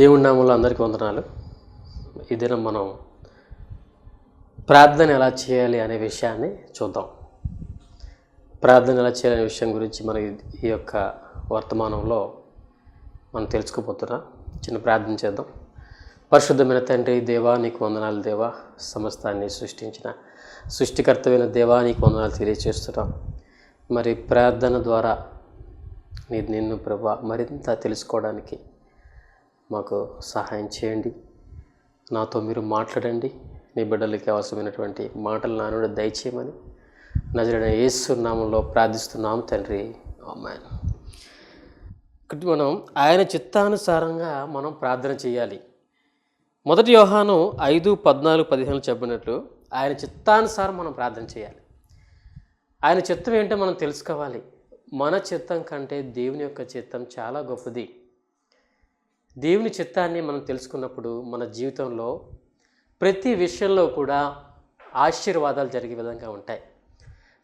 దేవుడి నామంలో అందరికీ వందనాలు. ఈ దినం మనం ప్రార్థన ఎలా చేయాలి అనే విషయాన్ని చూద్దాం. ప్రార్థన ఎలా చేయాలనే విషయం గురించి మనం ఈ- యొక్క వర్తమానంలో మనం తెలుసుకోబోతున్నాం. చిన్న ప్రార్థన చేద్దాం. పరిశుద్ధమైన తండ్రి దేవా నీకు వందనాలు దేవా. సమస్తాన్ని సృష్టించిన సృష్టికర్తమైన దేవా నీకు వందనాలు తెలియజేస్తున్నాం మరి ప్రార్థన ద్వారా నీ నిన్ను ప్రభా మరింత తెలుసుకోవడానికి మాకు సహాయం చేయండి. నాతో మీరు మాట్లాడండి. నీ బిడ్డలకి అవసరమైనటువంటి మాటలు నా నుండి దయచేయమని నజరైన యేసు నామంలో ప్రార్థిస్తున్నాం తండ్రి. అమ్మాయి ఇక్కడ మనం ఆయన చిత్తానుసారంగా మనం ప్రార్థన చేయాలి. మొదటి యోహాను ఐదు పద్నాలుగు పదిహేను చెప్పినట్లు ఆయన చిత్తానుసారం మనం ప్రార్థన చేయాలి. ఆయన చిత్తం ఏంటో మనం తెలుసుకోవాలి. మన చిత్తం కంటే దేవుని యొక్క చిత్తం చాలా గొప్పది. దేవుని చిత్తాన్ని మనం తెలుసుకున్నప్పుడు మన జీవితంలో ప్రతి విషయంలో కూడా ఆశీర్వాదాలు జరిగే విధంగా ఉంటాయి.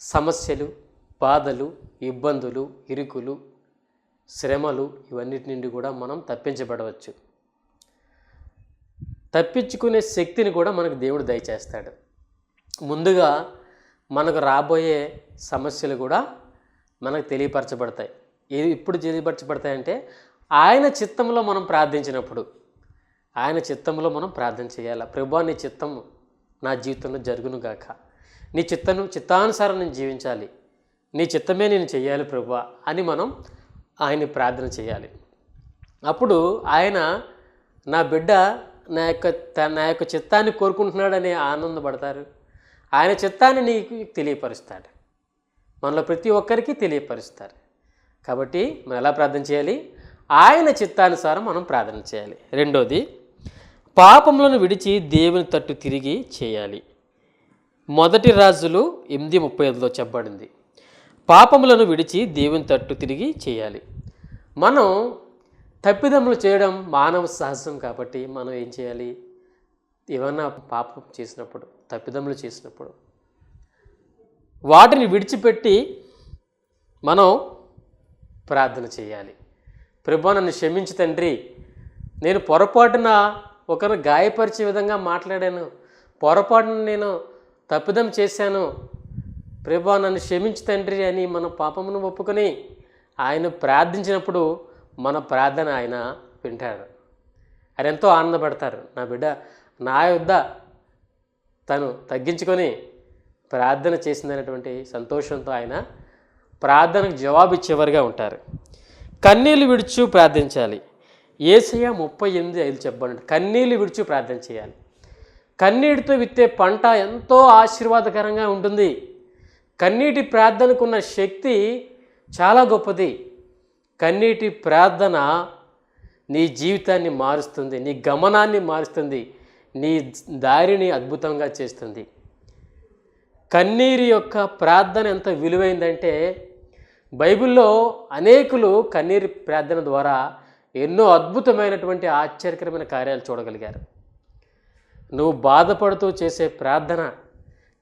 సమస్యలు బాధలు ఇబ్బందులు ఇరుకులు శ్రమలు ఇవన్నిటి నుండి కూడా మనం తప్పించబడవచ్చు. తప్పించుకునే శక్తిని కూడా మనకు దేవుడు దయచేస్తాడు. ముందుగా మనకు రాబోయే సమస్యలు కూడా మనకు తెలియపరచబడతాయి. ఇప్పుడు తెలియపరచబడతాయంటే ఆయన చిత్తంలో మనం ప్రార్థించినప్పుడు ఆయన చిత్తంలో మనం ప్రార్థన చేయాలి? ప్రభా నీ చిత్తం నా జీవితంలో జరుగును గాక. నీ చిత్తను చిత్తానుసారం నేను జీవించాలి. నీ చిత్తమే నేను చేయాలి ప్రభా అని మనం ఆయన్ని ప్రార్థన చేయాలి. అప్పుడు ఆయన నా బిడ్డ నా యొక్క నా యొక్క చిత్తాన్ని కోరుకుంటున్నాడని ఆనందపడతారు. ఆయన చిత్తాన్ని నీకు తెలియపరుస్తాడు. మనలో ప్రతి ఒక్కరికి తెలియపరుస్తారు. కాబట్టి మనం ఎలా ప్రార్థన చేయాలి? ఆయన చిత్తానుసారం మనం ప్రార్థన చేయాలి. రెండోది పాపములను విడిచి దేవుని తట్టు తిరిగి చేయాలి. మొదటి రాజులు ఎనిమిది ముప్పై ఐదులో చెప్పబడింది. పాపములను విడిచి దేవుని తట్టు తిరిగి చేయాలి. మనం తప్పిదములు చేయడం మానవ సహజం కాబట్టి మనం ఏం చేయాలి? ఏమన్నా పాపం చేసినప్పుడు తప్పిదములు చేసినప్పుడు వాటిని విడిచిపెట్టి మనం ప్రార్థన చేయాలి. ప్రభా నన్ను క్షమించి తండ్రి. నేను పొరపాటున ఒకరు గాయపరిచే విధంగా మాట్లాడాను. పొరపాటున నేను తప్పిదం చేశాను. ప్రభా నన్ను క్షమించి తండ్రి అని మన పాపమును ఒప్పుకొని ఆయన ప్రార్థించినప్పుడు మన ప్రార్థన ఆయన వింటాడు. ఆయన ఎంతో ఆనందపడతారు. నా బిడ్డ నా యొద్ద తను తగ్గించుకొని ప్రార్థన చేసిందనేటువంటి సంతోషంతో ఆయన ప్రార్థనకు జవాబు ఇచ్చేవారుగా ఉంటారు. కన్నీళ్ళు విడుచు ప్రార్థించాలి. ఏసయ్య ముప్పై ఎనిమిది ఐదు చెప్పండి కన్నీళ్ళు విడుచు ప్రార్థన చేయాలి. కన్నీటితో విత్తే పంట ఎంతో ఆశీర్వాదకరంగా ఉంటుంది. కన్నీటి ప్రార్థనకున్న శక్తి చాలా గొప్పది. కన్నీటి ప్రార్థన నీ జీవితాన్ని మారుస్తుంది నీ గమనాన్ని మారుస్తుంది నీ దారిని అద్భుతంగా చేస్తుంది. కన్నీరు యొక్క ప్రార్థన ఎంత విలువైందంటే బైబిల్లో అనేకులు కన్నీరు ప్రార్థన ద్వారా ఎన్నో అద్భుతమైనటువంటి ఆశ్చర్యకరమైన కార్యాలు చూడగలిగారు. నువ్వు బాధపడుతూ చేసే ప్రార్థన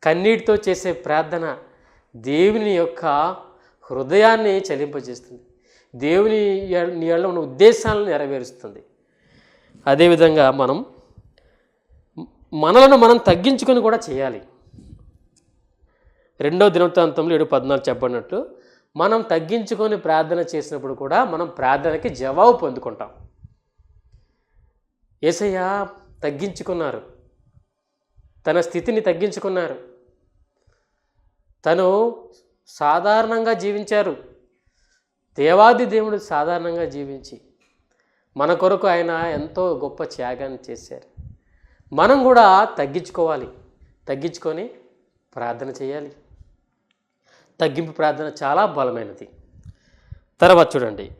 కన్నీటితో చేసే ప్రార్థన దేవుని యొక్క హృదయాన్ని చలింపజేస్తుంది. దేవుని నీ ఉన్న ఉద్దేశాలను నెరవేరుస్తుంది. అదేవిధంగా మనం మనలను మనం తగ్గించుకొని కూడా చేయాలి. రెండో దినవృత్తాంతంలో ఏడు పద్నాలుగు చెప్పబడినట్లు మనం తగ్గించుకొని ప్రార్థన చేసినప్పుడు కూడా మనం ప్రార్థనకి జవాబు పొందుకుంటాం. ఏసయ్య తగ్గించుకున్నారు. తన స్థితిని తగ్గించుకున్నారు. తను సాధారణంగా జీవించారు. దేవాది దేవుడు సాధారణంగా జీవించి మన కొరకు ఆయన ఎంతో గొప్ప త్యాగాన్ని చేశారు. మనం కూడా తగ్గించుకోవాలి. తగ్గించుకొని ప్రార్థన చేయాలి. తగ్గింపు ప్రార్థన చాలా బలమైనది. తర్వాత చూడండి.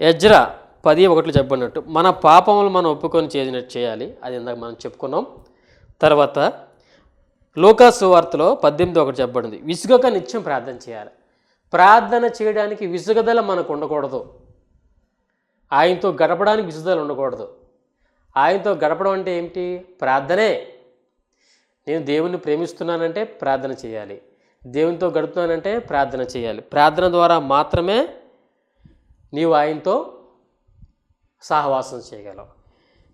ఎజ్రా పది ఒకటి చెప్పినట్టు మన పాపములు మనం ఒప్పుకొని చేసినట్టు చేయాలి. అది ఇందాక మనం చెప్పుకున్నాం. తర్వాత లోకాసు వార్తలో పద్దెనిమిది ఒకటి చెప్పబడింది. విసుగక నిత్యం ప్రార్థన చేయాలి. ప్రార్థన చేయడానికి విసుగదల మనకు ఉండకూడదు. ఆయనతో గడపడానికి విసుగదలు ఉండకూడదు. ఆయనతో గడపడం అంటే ఏమిటి? ప్రార్థనే. నేను దేవుణ్ణి ప్రేమిస్తున్నానంటే ప్రార్థన చేయాలి. దేవునితో గడుపుతున్నానంటే ప్రార్థన చేయాలి. ప్రార్థన ద్వారా మాత్రమే నీవు ఆయనతో సహవాసం చేయగలవు.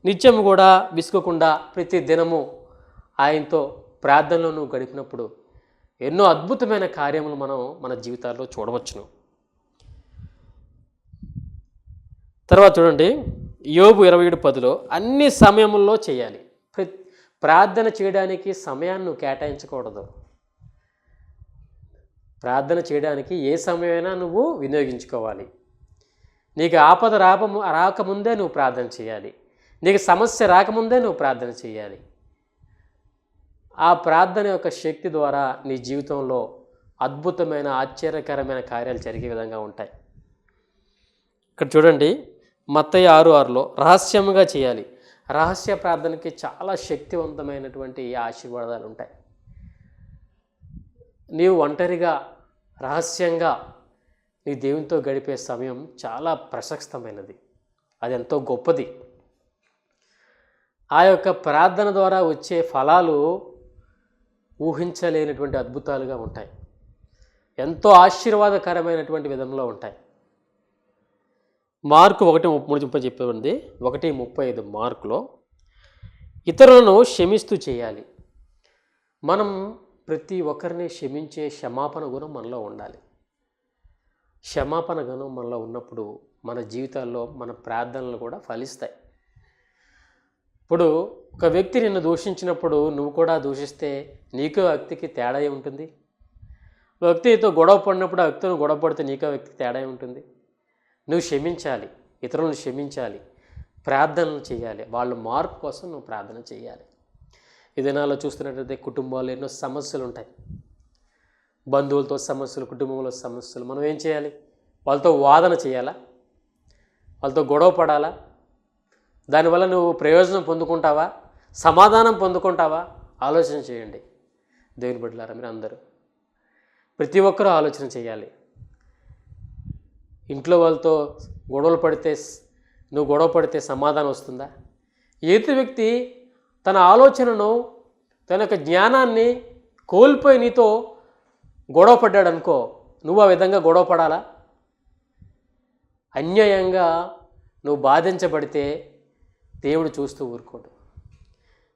నిత్యం కూడా విసుకకుండా ప్రతి దినము ఆయనతో ప్రార్థనలో నువ్వు గడిపినప్పుడు ఎన్నో అద్భుతమైన కార్యములు మనం మన జీవితాల్లో చూడవచ్చును. తర్వాత చూడండి యోబు ఇరవై ఏడు పదిలో అన్ని సమయముల్లో చేయాలి. ప్రార్థన చేయడానికి సమయాన్ని కేటాయించకూడదు. ప్రార్థన చేయడానికి ఏ సమయమైనా నువ్వు వినియోగించుకోవాలి. నీకు ఆపద రాక రాకముందే నువ్వు ప్రార్థన చేయాలి. నీకు సమస్య రాకముందే నువ్వు ప్రార్థన చేయాలి. ఆ ప్రార్థన యొక్క శక్తి ద్వారా నీ జీవితంలో అద్భుతమైన ఆశ్చర్యకరమైన కార్యాలు జరిగే విధంగా ఉంటాయి. ఇక్కడ చూడండి మత్తయ్య ఆరు ఆరులో రహస్యముగా చేయాలి. రహస్య ప్రార్థనకి చాలా శక్తివంతమైనటువంటి ఆశీర్వాదాలు ఉంటాయి. నీవు ఒంటరిగా రహస్యంగా నీ దేవునితో గడిపే సమయం చాలా ప్రశస్తమైనది. అది ఎంతో గొప్పది. ఆ యొక్క ప్రార్థన ద్వారా వచ్చే ఫలాలు ఊహించలేనటువంటి అద్భుతాలుగా ఉంటాయి. ఎంతో ఆశీర్వాదకరమైనటువంటి విధంలో ఉంటాయి. మార్కు ఒకటి మూడు ముప్పై చెప్పేది ఒకటి ముప్పై ఐదు మార్కులో ఇతరులను క్షమిస్తూ చేయాలి. మనం ప్రతి ఒక్కరిని క్షమించే క్షమాపణ గుణం మనలో ఉండాలి. క్షమాపణ గుణం మనలో ఉన్నప్పుడు మన జీవితాల్లో మన ప్రార్థనలు కూడా ఫలిస్తాయి. ఇప్పుడు ఒక వ్యక్తి నిన్ను దూషించినప్పుడు నువ్వు కూడా దూషిస్తే నీకు వ్యక్తికి తేడా ఉంటుంది వ్యక్తితో గొడవ పడినప్పుడు ఆ వ్యక్తిని గొడవ పడితే నీకు వ్యక్తికి తేడా ఉంటుంది నువ్వు క్షమించాలి ఇతరులను క్షమించాలి ప్రార్థనలు చేయాలి వాళ్ళ మార్పు కోసం నువ్వు ప్రార్థన చేయాలి. ఈ దినాల్లో చూస్తున్నట్టయితే కుటుంబాలు ఎన్నో సమస్యలు ఉంటాయి బంధువులతో సమస్యలు కుటుంబంలో సమస్యలు. మనం ఏం చేయాలి? వాళ్ళతో వాదన చేయాలా? వాళ్ళతో గొడవ పడాలా? దానివల్ల నువ్వు ప్రయోజనం పొందుకుంటావా? సమాధానం పొందుకుంటావా? ఆలోచన చేయండి. దేవుని బిడ్డలారా మీరు అందరూ ప్రతి ఒక్కరూ ఆలోచన చేయాలి. ఇంట్లో వాళ్ళతో గొడవలు పడితే నువ్వు గొడవ పడితే సమాధానం వస్తుందా? ఎదుటి వ్యక్తి తన ఆలోచనను తన యొక్క జ్ఞానాన్ని కోల్పోయి నీతో గొడవ పడ్డాడు అనుకో నువ్వు ఆ విధంగా గొడవ పడాలా? అన్యాయంగా నువ్వు బాధించబడితే దేవుడు చూస్తూ ఊరుకోడు.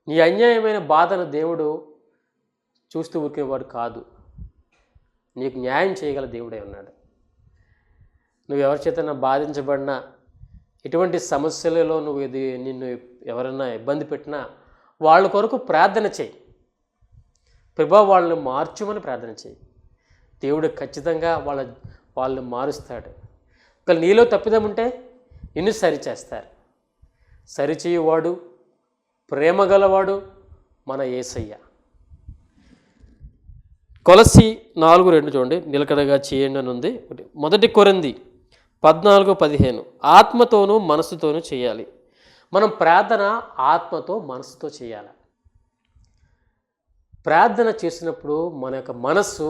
నీ అన్యాయమైన బాధను దేవుడు చూస్తూ ఊరుకునేవాడు కాదు. నీకు న్యాయం చేయగల దేవుడే ఉన్నాడు. నువ్వు ఎవరి చేతనా బాధించబడినా ఎటువంటి సమస్యలలో నువ్వు ఇది నిన్ను ఎవరైనా ఇబ్బంది పెట్టినా వాళ్ళ కొరకు ప్రార్థన చేయి. ప్రభా వాళ్ళని మార్చుమని ప్రార్థన చేయి. దేవుడు ఖచ్చితంగా వాళ్ళ వాళ్ళని మారుస్తాడు. ఒకవేళ నీలో తప్పిదం ఉంటే నిన్ను సరిచేస్తారు సరిచేయువాడు ప్రేమ గలవాడు మన ఏసయ్య. కొలసి నాలుగు రెండు చూడండి నిలకడగా చేయండి అని ఉంది. ఒకటి. మొదటి కొరింది పద్నాలుగు పదిహేను. ఆత్మతోనూ మనసుతోనూ చేయాలి. మనం ప్రార్థన ఆత్మతో మనసుతో చేయాలి. ప్రార్థన చేసినప్పుడు మన యొక్క మనస్సు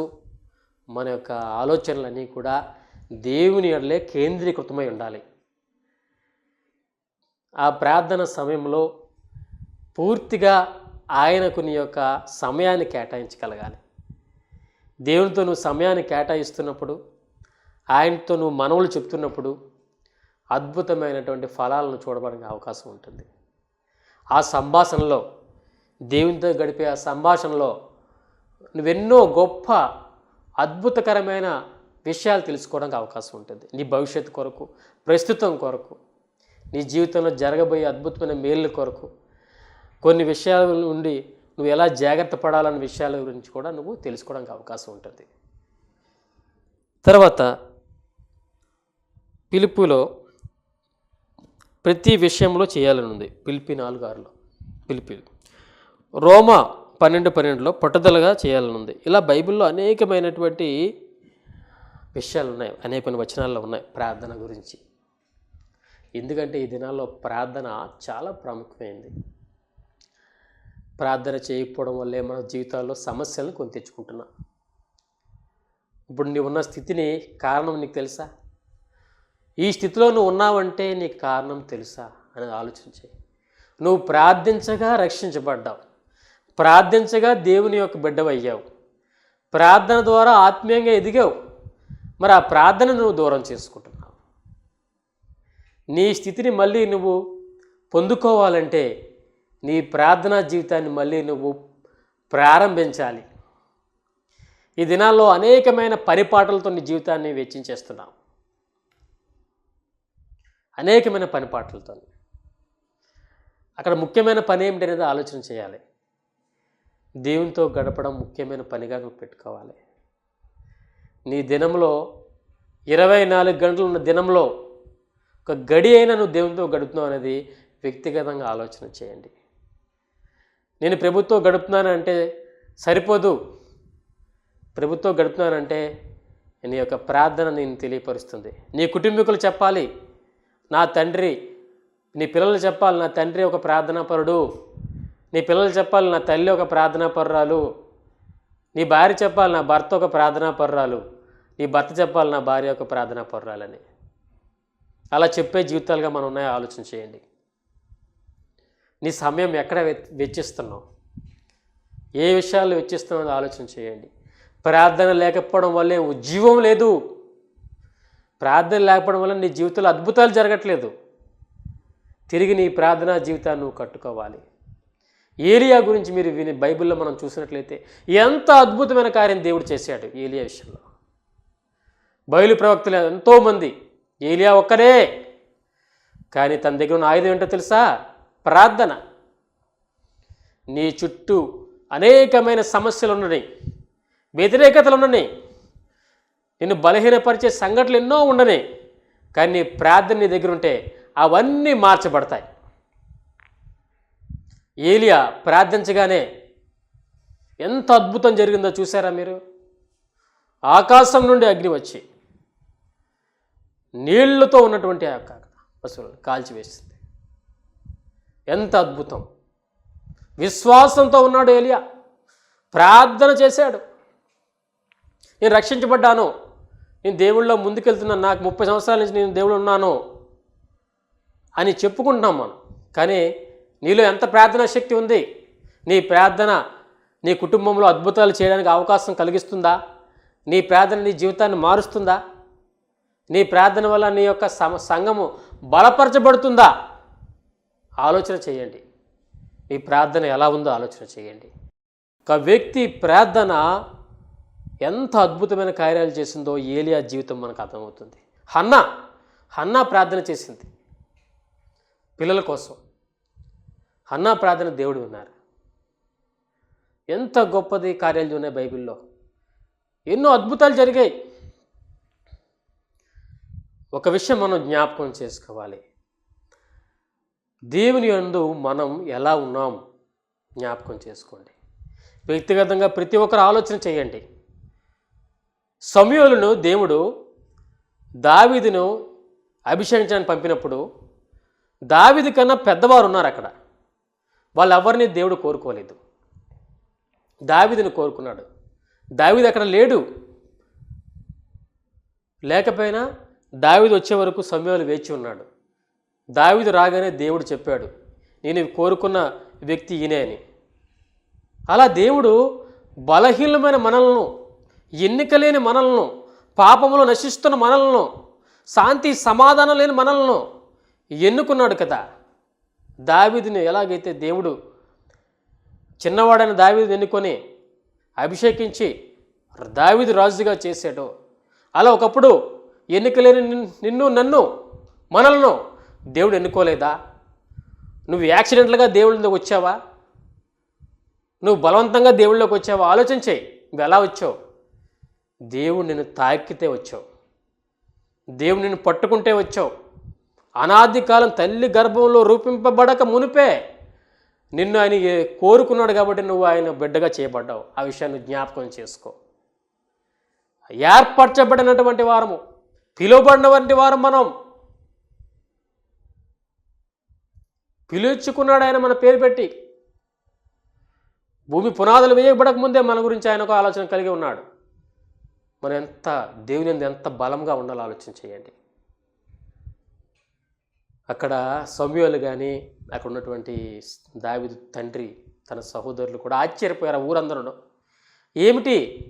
మన యొక్క ఆలోచనలన్నీ కూడా దేవుని ఎడలే కేంద్రీకృతమై ఉండాలి. ఆ ప్రార్థన సమయంలో పూర్తిగా ఆయనకు నీ యొక్క సమయాన్ని కేటాయించగలగాలి. దేవునితో నువ్వు సమయాన్ని కేటాయిస్తున్నప్పుడు ఆయనతో నువ్వు మనవులు చెప్తున్నప్పుడు అద్భుతమైనటువంటి ఫలాలను చూడడానికి అవకాశం ఉంటుంది. ఆ సంభాషణలో దేవునితో గడిపే ఆ సంభాషణలో నువ్వెన్నో గొప్ప అద్భుతకరమైన విషయాలు తెలుసుకోవడానికి అవకాశం ఉంటుంది. నీ భవిష్యత్తు కొరకు ప్రస్తుతం కొరకు నీ జీవితంలో జరగబోయే అద్భుతమైన మేళ్ళ కొరకు. కొన్ని విషయాల నుండి నువ్వు ఎలా జాగ్రత్త పడాలన్న విషయాల గురించి కూడా నువ్వు తెలుసుకోవడానికి అవకాశం ఉంటుంది. తర్వాత పిలుపులో ప్రతి విషయంలో చేయాలని ఉంది పిలిపి నాలుగు ఆరులో పిలిపి. రోమా పన్నెండు పన్నెండులో పట్టుదలగా చేయాలని ఉంది ఇలా బైబిల్లో అనేకమైనటువంటి విషయాలు ఉన్నాయి అనేకమైన వచనాల్లో ఉన్నాయి ప్రార్థన గురించి. ఎందుకంటే ఈ దినాల్లో ప్రార్థన చాలా ప్రాముఖ్యమైంది. ప్రార్థన చేయకపోవడం వల్లే మన జీవితాల్లో సమస్యలను కొని తెచ్చుకుంటున్నా. ఇప్పుడు నీవు ఉన్న స్థితిని కారణం నీకు తెలుసా? ఈ స్థితిలో నువ్వు ఉన్నావంటే నీకు కారణం తెలుసా అని ఆలోచించే నువ్వు ప్రార్థించగా రక్షించబడ్డావు. ప్రార్థించగా దేవుని యొక్క బిడ్డవయ్యావు ప్రార్థన ద్వారా ఆత్మీయంగా ఎదిగావు. మరి ఆ ప్రార్థన నువ్వు దూరం చేసుకుంటున్నావు. నీ స్థితిని మళ్ళీ నువ్వు పొందుకోవాలంటే నీ ప్రార్థనా జీవితాన్ని మళ్ళీ నువ్వు ప్రారంభించాలి. ఈ దినాల్లో అనేకమైన పరిపాటలతో నీ జీవితాన్ని వెచ్చించేస్తున్నావు. అనేకమైన పనిపాట్లతో అక్కడ ముఖ్యమైన పని ఏమిటి అనేది ఆలోచన చేయాలి. దేవునితో గడపడం ముఖ్యమైన పనిగా నువ్వు పెట్టుకోవాలి. నీ దినంలో ఇరవై నాలుగు గంటలు ఉన్న దినంలో ఒక గడి అయినా నువ్వు దేవునితో గడుపుతున్నావు అనేది వ్యక్తిగతంగా ఆలోచన చేయండి. నేను ప్రభుత్వం గడుపుతున్నానంటే సరిపోదు. ప్రభుత్వం గడుపుతున్నానంటే నీ యొక్క ప్రార్థన నేను తెలియపరుస్తుంది. నీ కుటుంబీకులు చెప్పాలి. నా తండ్రి నీ పిల్లలు చెప్పాలి నా తండ్రి ఒక ప్రార్థనాపరుడు. నీ పిల్లలు చెప్పాలి నా తల్లి ఒక ప్రార్థనాపరురాలు. నీ భార్య చెప్పాలి నా భర్త ఒక ప్రార్థనాపరురాలు. నీ భర్త చెప్పాలి నా భార్య ఒక ప్రార్థనాపరురాలని. అలా చెప్పే జీవితాలుగా మనం ఉన్నాయో ఆలోచన చేయండి. నీ సమయం ఎక్కడ వెచ్చిస్తున్నావు? ఏ విషయాలు వెచ్చిస్తున్నావు ఆలోచన చేయండి. ప్రార్థన లేకపోవడం వల్లే ఉజ్జీవం లేదు. ప్రార్థన లేకపోవడం వల్ల నీ జీవితంలో అద్భుతాలు జరగట్లేదు. తిరిగి నీ ప్రార్థనా జీవితాన్ని నువ్వు కట్టుకోవాలి. ఏలియా గురించి మీరు విని బైబిల్లో మనం చూసినట్లయితే ఎంత అద్భుతమైన కార్యం దేవుడు చేశాడు ఏలియా విషయంలో. బయలు ప్రవక్తలు ఎంతోమంది. ఏలియా ఒక్కరే కానీ తన దగ్గర ఉన్న ఆయుధం ఏంటో తెలుసా? ప్రార్థన. నీ చుట్టూ అనేకమైన సమస్యలు ఉన్నాయి వ్యతిరేకతలు ఉన్నాయి నిన్ను బలహీనపరిచే సంఘటనలు ఎన్నో ఉండనే కానీ నీ ప్రార్థన నీ దగ్గర ఉంటే అవన్నీ మార్చబడతాయి. ఏలియా ప్రార్థించగానే ఎంత అద్భుతం జరిగిందో చూసారా మీరు? ఆకాశం నుండి అగ్ని వచ్చి నీళ్ళతో ఉన్నటువంటి ఆ యొక్క పశువులను కాల్చివేసింది. ఎంత అద్భుతం! విశ్వాసంతో ఉన్నాడు ఏలియా. ప్రార్థన చేశాడు. నేను రక్షించబడ్డాను. నేను దేవుళ్ళలో ముందుకెళ్తున్నాను నాకు ముప్పై సంవత్సరాల నుంచి నేను దేవుడు ఉన్నాను అని చెప్పుకుంటున్నాం మనం. కానీ నీలో ఎంత ప్రార్థనా శక్తి ఉంది? నీ ప్రార్థన నీ కుటుంబంలో అద్భుతాలు చేయడానికి అవకాశం కలిగిస్తుందా? నీ ప్రార్థన నీ జీవితాన్ని మారుస్తుందా? నీ ప్రార్థన వల్ల నీ యొక్క సమ సంఘము బలపరచబడుతుందా? ఆలోచన చేయండి. నీ ప్రార్థన ఎలా ఉందో ఆలోచన చేయండి. ఒక వ్యక్తి ప్రార్థన ఎంత అద్భుతమైన కార్యాలు చేసిందో ఏలియా జీవితం మనకు అర్థమవుతుంది. హన్నా హన్నా ప్రార్థన చేసింది పిల్లల కోసం. హన్నా ప్రార్థన దేవుడు విన్నారు. ఎంత గొప్పది కార్యాలు ఉన్నాయి బైబిల్లో. ఎన్నో అద్భుతాలు జరిగాయి. ఒక విషయం మనం జ్ఞాపకం చేసుకోవాలి. దేవుని యందు మనం ఎలా ఉన్నాం? జ్ఞాపకం చేసుకోండి. వ్యక్తిగతంగా ప్రతి ఒక్కరు ఆలోచన చేయండి. సమయోలను దేవుడు దావీదును అభిషేకించడానికి పంపినప్పుడు దావిది కన్నా పెద్దవారు ఉన్నారు అక్కడ. వాళ్ళు ఎవరిని దేవుడు కోరుకోలేదు. దావిదిని కోరుకున్నాడు. దావిది అక్కడ లేడు. లేకపోయినా దావిది వచ్చే వరకు సమయాలు వేచి ఉన్నాడు. దావిది రాగానే దేవుడు చెప్పాడు నేను కోరుకున్న వ్యక్తి ఈయనే అని. అలా దేవుడు బలహీనమైన మనలను ఎన్నికలేని మనలను పాపములు నశిస్తున్న మనలను శాంతి సమాధానం లేని మనలను ఎన్నుకున్నాడు కదా. దావీదిని ఎలాగైతే దేవుడు చిన్నవాడైన దావీదు ఎన్నుకొని అభిషేకించి దావీదు రాజుగా చేశాడో అలా ఒకప్పుడు ఎన్నికలేని నిన్ను నన్ను మనలను దేవుడు ఎన్నుకోలేదా? నువ్వు యాక్సిడెంట్లుగా దేవుడిలోకి వచ్చావా? నువ్వు బలవంతంగా దేవుళ్ళలోకి వచ్చావా? ఆలోచించే నువ్వు ఎలా వచ్చావు? దేవుడు నిన్ను తాకితే వచ్చావు. దేవుడు నిన్ను పట్టుకుంటే వచ్చావు. అనాది కాలం తల్లి గర్భంలో రూపింపబడక మునిపే నిన్ను ఆయన కోరుకున్నాడు కాబట్టి నువ్వు ఆయన బిడ్డగా చేయబడ్డావు. ఆ విషయాన్ని జ్ఞాపకం చేసుకో. ఏర్పరచబడినటువంటి వారము పిలువబడినటువంటి వారం మనం. పిలుచుకున్నాడు ఆయన మన పేరు పెట్టి. భూమి పునాదులు వేయబడక ముందే మన గురించి ఆయన ఒక ఆలోచన కలిగి ఉన్నాడు. మనం ఎంత దేవుని ఎంత బలంగా ఉండాలో ఆలోచన చేయండి. అక్కడ సమయాలు కానీ అక్కడ ఉన్నటువంటి దావిదు తండ్రి తన సహోదరులు కూడా ఆశ్చర్యపోయారు. ఊరందరూ ఏమిటి?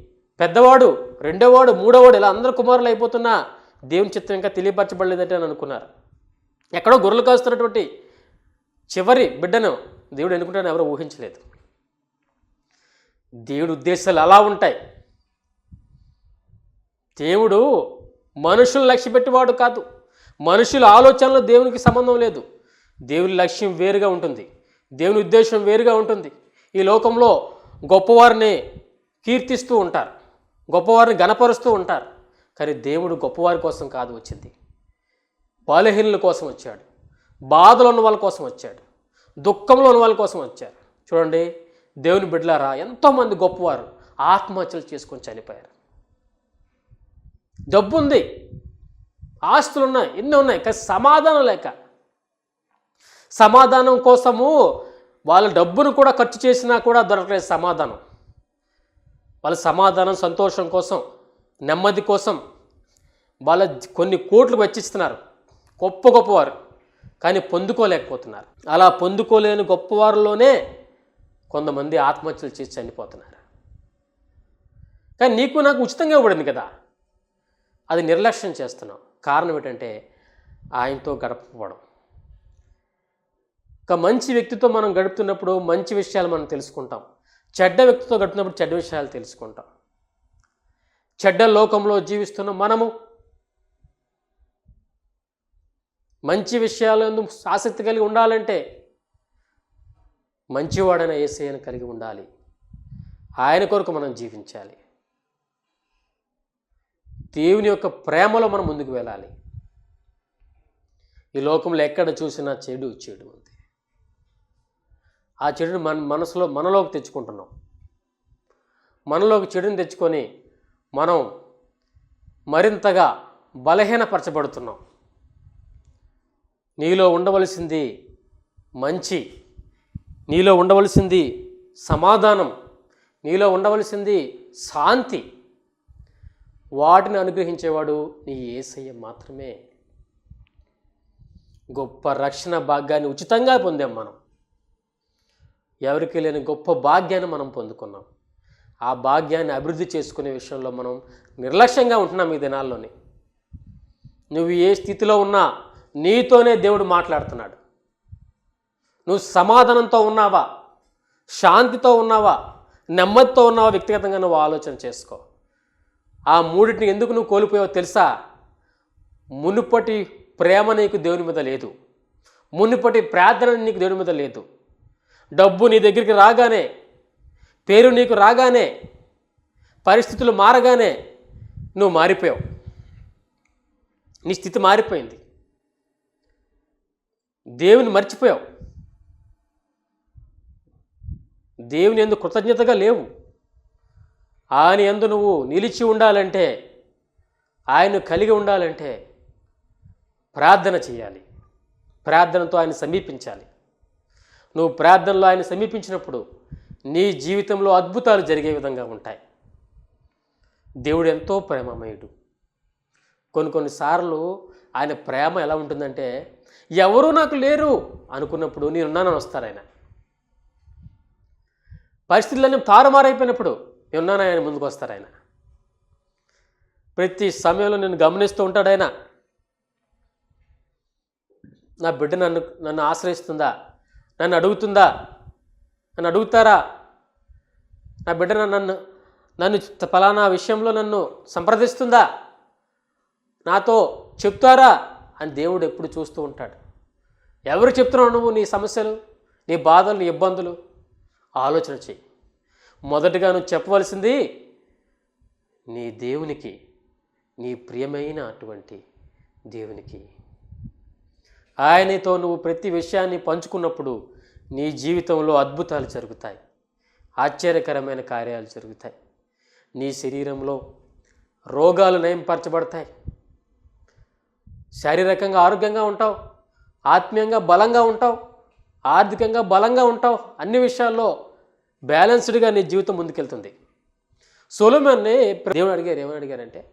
పెద్దవాడు రెండోవాడు మూడోవాడు ఇలా అందరు కుమారులు అయిపోతున్న దేవుని చిత్రం ఇంకా తెలియపరచబడలేదని అనుకున్నారు. ఎక్కడో గొర్రెలు కాస్తున్నటువంటి చివరి బిడ్డను దేవుడు ఎన్నుకుంటాడని ఎవరు ఊహించలేదు. దేవుడి ఉద్దేశాలు అలా ఉంటాయి. దేవుడు మనుషులు లక్ష్యపెట్టేవాడు కాదు. మనుషుల ఆలోచనలో దేవునికి సంబంధం లేదు. దేవుని లక్ష్యం వేరుగా ఉంటుంది. దేవుని ఉద్దేశం వేరుగా ఉంటుంది. ఈ లోకంలో గొప్పవారిని కీర్తిస్తూ ఉంటారు. గొప్పవారిని గణపరుస్తూ ఉంటారు. కానీ దేవుడు గొప్పవారి కోసం కాదు వచ్చింది. బలహీనుల కోసం వచ్చాడు. బాధలు ఉన్న వాళ్ళ కోసం వచ్చాడు. దుఃఖంలో ఉన్న వాళ్ళ కోసం వచ్చారు చూడండి దేవుని బిడ్డలారా ఎంతోమంది గొప్పవారు ఆత్మహత్యలు చేసుకొని చనిపోయారు. డబ్బు ఉంది ఆస్తులు ఉన్నాయి ఎన్ని ఉన్నాయి? కానీ సమాధానం లేక. సమాధానం కోసము వాళ్ళ డబ్బును కూడా ఖర్చు చేసినా కూడా దొరకలేదు సమాధానం. వాళ్ళ సమాధానం సంతోషం కోసం నెమ్మది కోసం వాళ్ళ కొన్ని కోట్లు వెచ్చిస్తున్నారు. గొప్ప గొప్పవారు. కానీ పొందుకోలేకపోతున్నారు. అలా పొందుకోలేని గొప్పవారిలోనే కొంతమంది ఆత్మహత్యలు చేసి చనిపోతున్నారు. కానీ నీకు నాకు ఉచితంగా ఇవ్వబడింది కదా. అది నిర్లక్ష్యం చేస్తున్నాం. కారణం ఏంటంటే ఆయనతో గడపకపోవడం. ఒక మంచి వ్యక్తితో మనం గడుపుతున్నప్పుడు మంచి విషయాలు మనం తెలుసుకుంటాం. చెడ్డ వ్యక్తితో గడుపుతున్నప్పుడు చెడ్డ విషయాలు తెలుసుకుంటాం. చెడ్డ లోకంలో జీవిస్తున్న మనము మంచి విషయాలందు ఆసక్తి కలిగి ఉండాలంటే మంచివాడైన ఏసైని కలిగి ఉండాలి. ఆయన కొరకు మనం జీవించాలి. దేవుని యొక్క ప్రేమలో మనం ముందుకు వెళ్ళాలి. ఈ లోకంలో ఎక్కడ చూసినా చెడు చెడు ఉంది ఆ చెడుని మన మనసులో మనలోకి తెచ్చుకుంటున్నాం. మనలోకి చెడుని తెచ్చుకొని మనం మరింతగా బలహీనపరచబడుతున్నాం. నీలో ఉండవలసింది మంచి నీలో ఉండవలసింది సమాధానం నీలో ఉండవలసింది శాంతి వాటిని అనుగ్రహించేవాడు నీ ఏసయ్య మాత్రమే. గొప్ప రక్షణ భాగ్యాన్ని ఉచితంగా పొందాం మనం. ఎవరికి లేని గొప్ప భాగ్యాన్ని మనం పొందుకున్నాం. ఆ భాగ్యాన్ని అభివృద్ధి చేసుకునే విషయంలో మనం నిర్లక్ష్యంగా ఉంటున్నాం ఈ దినాల్లోనే. నువ్వు ఏ స్థితిలో ఉన్నా నీతోనే దేవుడు మాట్లాడుతున్నాడు. నువ్వు సమాధానంతో ఉన్నావా? శాంతితో ఉన్నావా? నెమ్మదితో ఉన్నావా? వ్యక్తిగతంగా నువ్వు ఆలోచన చేసుకో. ఆ మూడింటిని ఎందుకు నువ్వు కోల్పోయావో తెలుసా? మునుపటి ప్రేమ నీకు దేవుని మీద లేదు. మునుపటి ప్రార్థన నీకు దేవుని మీద లేదు. డబ్బు నీ దగ్గరికి రాగానే పేరు నీకు రాగానే పరిస్థితులు మారగానే నువ్వు మారిపోయావు. నీ స్థితి మారిపోయింది. దేవుని మర్చిపోయావు. దేవుని ఎందుకు కృతజ్ఞతగా లేవు. ఆయన ఎందు నువ్వు నిలిచి ఉండాలంటే ఆయన కలిగి ఉండాలంటే ప్రార్థన చేయాలి. ప్రార్థనతో ఆయన సమీపించాలి. నువ్వు ప్రార్థనలో ఆయన సమీపించినప్పుడు నీ జీవితంలో అద్భుతాలు జరిగే విధంగా ఉంటాయి. దేవుడు ఎంతో ప్రేమమయుడు. కొన్ని కొన్నిసార్లు ఆయన ప్రేమ ఎలా ఉంటుందంటే ఎవరు నాకు లేరు అనుకున్నప్పుడు నేనున్నానని వస్తారు ఆయన పరిస్థితులన్నీ తారుమారైపోయినప్పుడు నేనున్నాను ఆయన ముందుకు వస్తారు ఆయన. ప్రతి సమయంలో నేను గమనిస్తూ ఉంటాడు ఆయన. నా బిడ్డ నన్ను నన్ను ఆశ్రయిస్తుందా? నన్ను అడుగుతుందా? నన్ను అడుగుతారా? నా బిడ్డ నన్ను నన్ను ఫలానా విషయంలో నన్ను సంప్రదిస్తుందా? నాతో చెప్తారా? అని దేవుడు ఎప్పుడు చూస్తూ ఉంటాడు. ఎవరు చెప్తున్నావు నువ్వు నీ సమస్యలు నీ బాధలు నీ ఇబ్బందులు? ఆలోచన చెయ్యి. మొదటగా నువ్వు చెప్పవలసింది నీ దేవునికి నీ ప్రియమైన అటువంటి దేవునికి. ఆయనతో నువ్వు ప్రతి విషయాన్ని పంచుకున్నప్పుడు నీ జీవితంలో అద్భుతాలు జరుగుతాయి. ఆశ్చర్యకరమైన కార్యాలు జరుగుతాయి. నీ శరీరంలో రోగాలు నయంపరచబడతాయి శారీరకంగా ఆరోగ్యంగా ఉంటావు. ఆత్మీయంగా బలంగా ఉంటావు. ఆర్థికంగా బలంగా ఉంటావు. అన్ని విషయాల్లో బ్యాలెన్స్డ్గా నీ జీవితం ముందుకెళ్తుంది. సొలోమన్ని దేవుడు అడిగారు ఏమని అడిగారంటే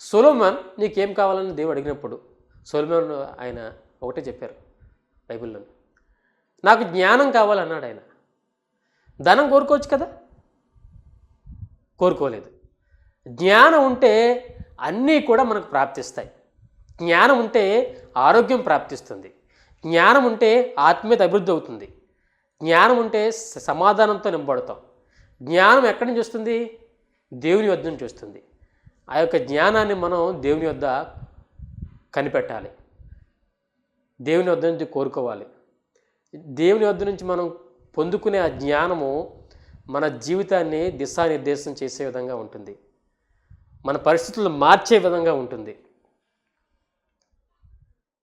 సొలోమన్ నీకేం కావాలని దేవుడు అడిగినప్పుడు సొలోమన్ ఆయన ఒకటే చెప్పారు బైబిల్లో. నాకు జ్ఞానం కావాలన్నాడు ఆయన. ధనం కోరుకోవచ్చు కదా? కోరుకోలేదు. జ్ఞానం ఉంటే అన్నీ కూడా మనకు ప్రాప్తిస్తాయి. జ్ఞానం ఉంటే ఆరోగ్యం ప్రాప్తిస్తుంది. జ్ఞానం ఉంటే ఆత్మీయత అభివృద్ధి అవుతుంది. జ్ఞానం ఉంటే సమాధానంతో నింపబడతాం. జ్ఞానం ఎక్కడి నుంచి వస్తుంది? దేవుని వద్ద నుంచి వస్తుంది. ఆ యొక్క జ్ఞానాన్ని మనం దేవుని వద్ద కనిపెట్టాలి. దేవుని వద్ద నుంచి కోరుకోవాలి. దేవుని వద్ద నుంచి మనం పొందుకునే ఆ జ్ఞానము మన జీవితాన్ని దిశానిర్దేశం చేసే విధంగా ఉంటుంది. మన పరిస్థితులను మార్చే విధంగా ఉంటుంది.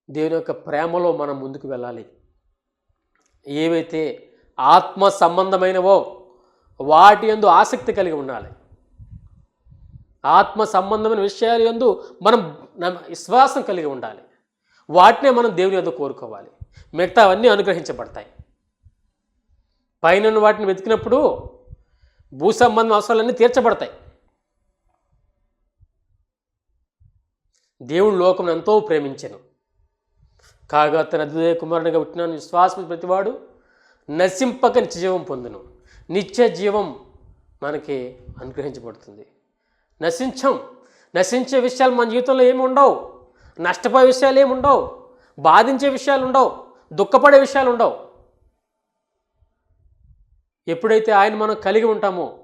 దేవుని యొక్క ప్రేమలో మనం ముందుకు వెళ్ళాలి. ఏవైతే ఆత్మ సంబంధమైనవో వాటి యందు ఆసక్తి కలిగి ఉండాలి. ఆత్మ సంబంధమైన విషయాలు యందు మనం విశ్వాసం కలిగి ఉండాలి. వాటినే మనం దేవుని యొద్ద కోరుకోవాలి. మిగతా అవన్నీ అనుగ్రహించబడతాయి. పైన వాటిని వెతికినప్పుడు భూ సంబంధం అవసరాలన్నీ తీర్చబడతాయి. దేవుడు లోకం ఎంతో ప్రేమించాను. కాగా తన అద్వితీయ కుమారునిగా పుట్టిన విశ్వాసం ప్రతివాడు నశింపక జీవం పొందును. నిత్య జీవం మనకి అనుగ్రహించబడుతుంది. నశించం. నశించే విషయాలు మన జీవితంలో ఏమి ఉండవు. నష్టపోయే విషయాలు ఏమి ఉండవు. బాధించే విషయాలు ఉండవు. దుఃఖపడే విషయాలు ఉండవు. ఎప్పుడైతే ఆయన మనం కలిగి ఉంటామో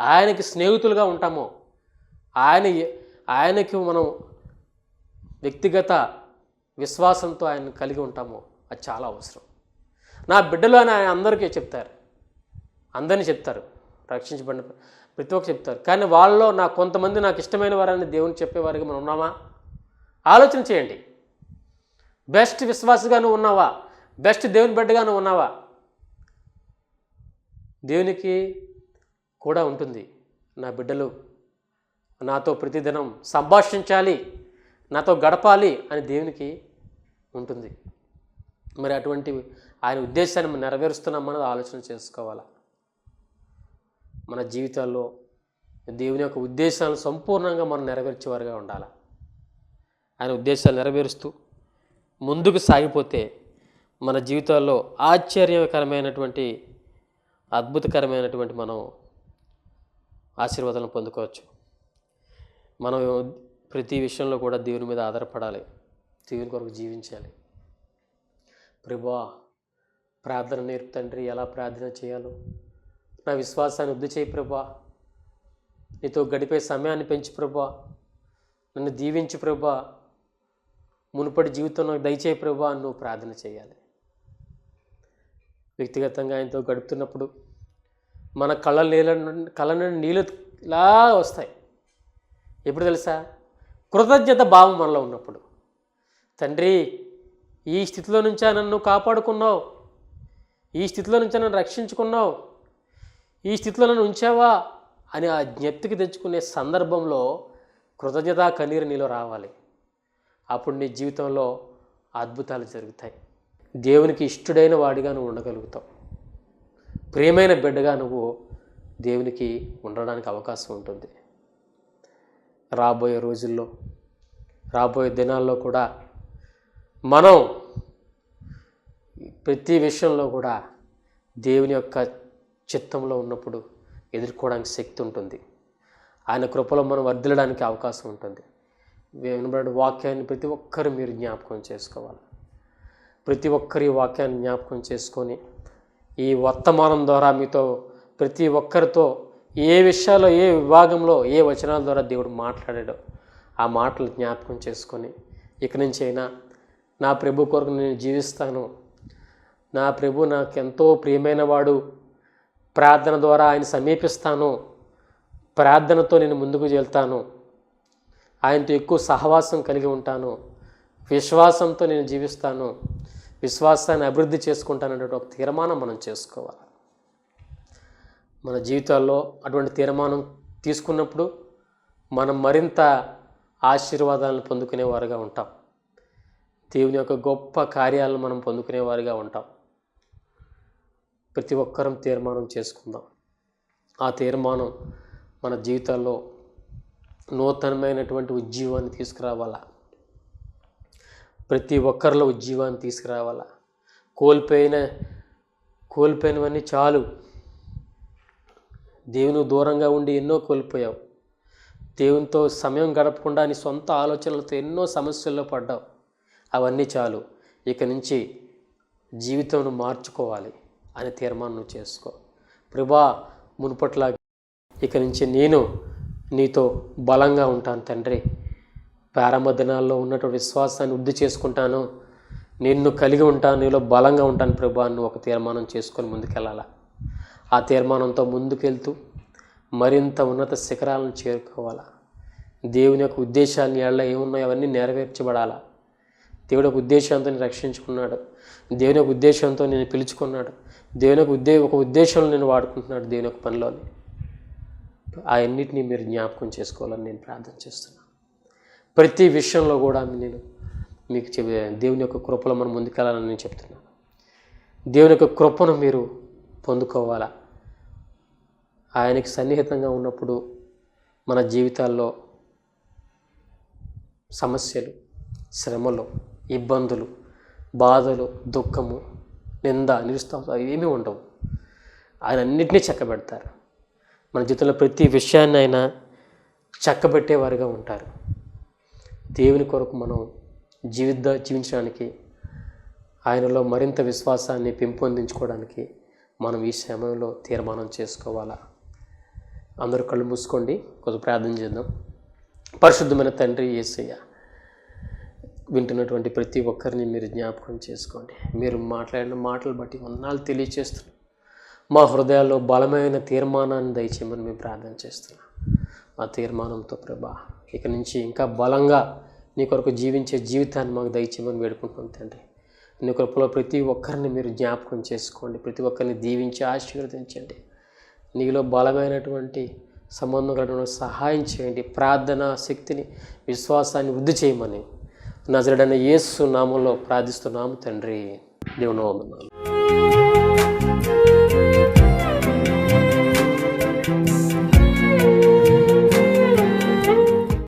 ఆయనకి స్నేహితులుగా ఉంటామో ఆయన ఆయనకి మనం వ్యక్తిగత విశ్వాసంతో ఆయన కలిగి ఉంటామో అది చాలా అవసరం. నా బిడ్డలు అని ఆయన అందరికీ చెప్తారు. అందరినీ చెప్తారు. రక్షించబడిన ప్రతి ఒక్క చెప్తారు. కానీ వాళ్ళలో నా కొంతమంది నాకు ఇష్టమైన వారని దేవుని చెప్పేవారికి మనం ఉన్నామా? ఆలోచన చేయండి. బెస్ట్ విశ్వాసగాను ఉన్నావా? బెస్ట్ దేవుని బిడ్డగాను ఉన్నావా? దేవునికి కూడా ఉంటుంది. నా బిడ్డలు నాతో ప్రతిదినం సంభాషించాలి నాతో గడపాలి అని దేవునికి ఉంటుంది. మరి అటువంటి ఆయన ఉద్దేశాన్ని మనం నెరవేరుస్తున్నామన్నది ఆలోచన చేసుకోవాలి? మన జీవితాల్లో దేవుని యొక్క ఉద్దేశాలను సంపూర్ణంగా మనం నెరవేర్చేవారుగా ఉండాలి? ఆయన ఉద్దేశాలు నెరవేరుస్తూ ముందుకు సాగిపోతే మన జీవితాల్లో ఆశ్చర్యకరమైనటువంటి అద్భుతకరమైనటువంటి మనం ఆశీర్వాదాలను పొందుకోవచ్చు. మనం ప్రతి విషయంలో కూడా దేవుని మీద ఆధారపడాలి. దేవుని కొరకు జీవించాలి. ప్రభా ప్రార్థన నేర్పు తండ్రి ఎలా ప్రార్థన చేయాలో. నా విశ్వాసాన్ని వృద్ధి చేయి ప్రభా. నీతో గడిపే సమయాన్ని పెంచు ప్రభా. నన్ను దీవించు ప్రభా. మునుపటి జీవితంలో దయచేయి ప్రభా అని నువ్వు ప్రార్థన చేయాలి. వ్యక్తిగతంగా ఆయనతో గడుపుతున్నప్పుడు మన కళ్ళ నీళ్ళ కళ్ళ నుండి నీళ్ళు ఇలా వస్తాయి. ఎప్పుడు తెలుసా? కృతజ్ఞత భావం మనలో ఉన్నప్పుడు. తండ్రి ఈ స్థితిలో నుంచా నన్ను కాపాడుకున్నావు. ఈ స్థితిలో నుంచి నన్ను రక్షించుకున్నావు. ఈ స్థితిలో నన్ను ఉంచావా అని ఆ జ్ఞప్తికి తెచ్చుకునే సందర్భంలో కృతజ్ఞత కన్నీరు నీలో రావాలి. అప్పుడు నీ జీవితంలో అద్భుతాలు జరుగుతాయి. దేవునికి ఇష్టడైన వాడిగా నువ్వు ఉండగలుగుతావు. ప్రేమైన బిడ్డగా నువ్వు దేవునికి ఉండడానికి అవకాశం ఉంటుంది. రాబోయే రోజుల్లో రాబోయే దినాల్లో కూడా మనం ప్రతి విషయంలో కూడా దేవుని యొక్క చిత్తంలో ఉన్నప్పుడు ఎదుర్కోవడానికి శక్తి ఉంటుంది. ఆయన కృపలో మనం వర్ధిల్లడానికి అవకాశం ఉంటుంది. వినబడిన వాక్యాన్ని ప్రతి ఒక్కరు మీరు జ్ఞాపకం చేసుకోవాలి. ప్రతి ఒక్కరి వాక్యాన్ని జ్ఞాపకం చేసుకొని ఈ వర్తమానం ద్వారా మీతో ప్రతి ఒక్కరితో ఏ విషయాల్లో ఏ విభాగంలో ఏ వచనాల ద్వారా దేవుడు మాట్లాడాడో ఆ మాటలు జ్ఞాపకం చేసుకొని ఇక నుంచి అయినా నా ప్రభు కొరకు నేను జీవిస్తాను. నా ప్రభు నాకు ఎంతో ప్రియమైన వాడు ప్రార్థన ద్వారా ఆయన సమీపిస్తాను. ప్రార్థనతో నేను ముందుకు వెళ్తాను. ఆయనతో ఎక్కువ సహవాసం కలిగి ఉంటాను. విశ్వాసంతో నేను జీవిస్తాను. విశ్వాసాన్ని అభివృద్ధి చేసుకుంటాననే ఒక తీర్మానం మనం చేసుకోవాలి. మన జీవితాల్లో అటువంటి తీర్మానం తీసుకున్నప్పుడు మనం మరింత ఆశీర్వాదాలను పొందుకునేవారుగా ఉంటాం. దేవుని యొక్క గొప్ప కార్యాలను మనం పొందుకునేవారుగా ఉంటాం. ప్రతి ఒక్కరం తీర్మానం చేసుకుందాం. ఆ తీర్మానం మన జీవితాల్లో నూతనమైనటువంటి ఉజ్జీవాన్ని తీసుకురావాలా? ప్రతి ఒక్కరిలో ఉజ్జీవాన్ని తీసుకురావాలా? కోల్పోయిన కోల్పోయినవన్నీ చాలు. దేవుని దూరంగా ఉండి ఎన్నో కోల్పోయావు. దేవునితో సమయం గడపకుండా నీ సొంత ఆలోచనలతో ఎన్నో సమస్యల్లో పడ్డావు. అవన్నీ చాలు. ఇక నుంచి జీవితం మార్చుకోవాలి అనే తీర్మానం చేసుకో. ప్రభా మునుపట్లా ఇక నుంచి నేను నీతో బలంగా ఉంటాను తండ్రి. ప్రారంభ దినాల్లో ఉన్నటువంటి విశ్వాసాన్ని వృద్ధి చేసుకుంటాను. నిన్ను కలిగి ఉంటాను నీలో బలంగా ఉంటాను ప్రభా నువ్వు ఒక తీర్మానం చేసుకొని ముందుకెళ్ళాలా? ఆ తీర్మానంతో ముందుకెళ్తూ మరింత ఉన్నత శిఖరాలను చేరుకోవాలా? దేవుని యొక్క ఉద్దేశాన్ని ఎలా ఏమున్నాయో అవన్నీ నెరవేర్చబడాలా? దేవుడు ఒక ఉద్దేశంతో నేను రక్షించుకున్నాడు. దేవుని యొక్క ఉద్దేశంతో నేను పిలుచుకున్నాడు. దేవుని యొక్క ఉద్దే ఒక ఉద్దేశంలో నేను వాడుకుంటున్నాడు దేవుని యొక్క పనిలోని. ఆ మీరు జ్ఞాపకం చేసుకోవాలని నేను ప్రార్థన చేస్తున్నాను. ప్రతి విషయంలో కూడా నేను మీకు చెబే దేవుని యొక్క కృపలో మనం ముందుకెళ్ళాలని నేను చెప్తున్నాను. దేవుని యొక్క కృపను మీరు పొందుకోవాలా? ఆయనకి సన్నిహితంగా ఉన్నప్పుడు మన జీవితాల్లో సమస్యలు శ్రమలు ఇబ్బందులు బాధలు దుఃఖము నింద నిరుత్సాహం ఏమీ ఉండవు. ఆయన అన్నింటినీ చక్కబెడతారు. మన జీవితంలో ప్రతి విషయాన్ని ఆయన చక్కబెట్టేవారుగా ఉంటారు. దేవుని కొరకు మనం జీవిత జీవించడానికి ఆయనలో మరింత విశ్వాసాన్ని పెంపొందించుకోవడానికి మనం ఈ సమయంలో తీర్మానం చేసుకోవాలా? అందరూ కళ్ళు మూసుకోండి. కొంచెం ప్రార్థన చేద్దాం. పరిశుద్ధమైన తండ్రి యేసయ్య వింటున్నటువంటి ప్రతి ఒక్కరిని మీరు జ్ఞాపకం చేసుకోండి. మీరు మాట్లాడిన మాటలు బట్టి వందనాలు తెలియచేస్తున్నాం. మా హృదయాల్లో బలమైన తీర్మానాన్ని దయచేయమని మేము ప్రార్థన చేస్తున్నాం. ఆ తీర్మానంతో ప్రభా ఇక నుంచి ఇంకా బలంగా నీ కొరకు జీవించే జీవితాన్ని మాకు దయచేయమని వేడుకుంటున్నాం తండ్రి. నీ కృపలో ప్రతి ఒక్కరిని మీరు జ్ఞాపకం చేసుకోండి. ప్రతి ఒక్కరిని దీవించి ఆశీర్వదించండి. నీలో బలమైనటువంటి సంబంధం కలిగిన సహాయం చేయండి. ప్రార్థన శక్తిని విశ్వాసాన్ని వృద్ధి చేయమని నజరడైన యేసు నామంలో ప్రార్థిస్తున్నాము తండ్రి దేవుని వందనాలు